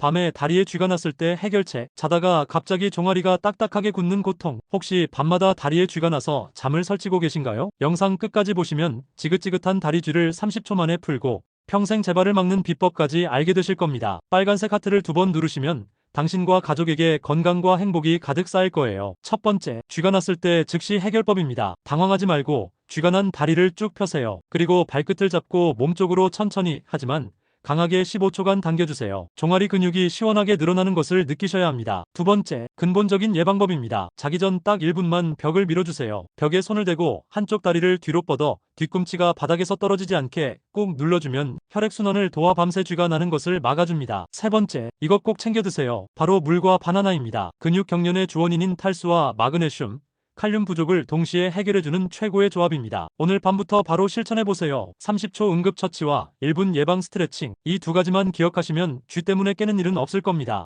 밤에 다리에 쥐가 났을 때 해결책. 자다가 갑자기 종아리가 딱딱하게 굳는 고통. 혹시 밤마다 다리에 쥐가 나서 잠을 설치고 계신가요? 영상 끝까지 보시면 지긋지긋한 다리 쥐를 30초 만에 풀고 평생 재발을 막는 비법까지 알게 되실 겁니다. 빨간색 하트를 두 번 누르시면 당신과 가족에게 건강과 행복이 가득 쌓일 거예요. 첫 번째, 쥐가 났을 때 즉시 해결법입니다. 당황하지 말고 쥐가 난 다리를 쭉 펴세요. 그리고 발끝을 잡고 몸쪽으로 천천히 하지만 강하게 15초간 당겨주세요. 종아리 근육이 시원하게 늘어나는 것을 느끼셔야 합니다. 두 번째, 근본적인 예방법입니다. 자기 전 딱 1분만 벽을 밀어주세요. 벽에 손을 대고 한쪽 다리를 뒤로 뻗어 뒤꿈치가 바닥에서 떨어지지 않게 꾹 눌러주면 혈액순환을 도와 밤새 쥐가 나는 것을 막아줍니다. 세 번째, 이것 꼭 챙겨 드세요. 바로 물과 바나나입니다. 근육 경련의 주원인인 탈수와 마그네슘, 칼륨 부족을 동시에 해결해주는 최고의 조합입니다. 오늘 밤부터 바로 실천해보세요. 30초 응급처치와 1분 예방 스트레칭. 이 두 가지만 기억하시면 쥐 때문에 깨는 일은 없을 겁니다.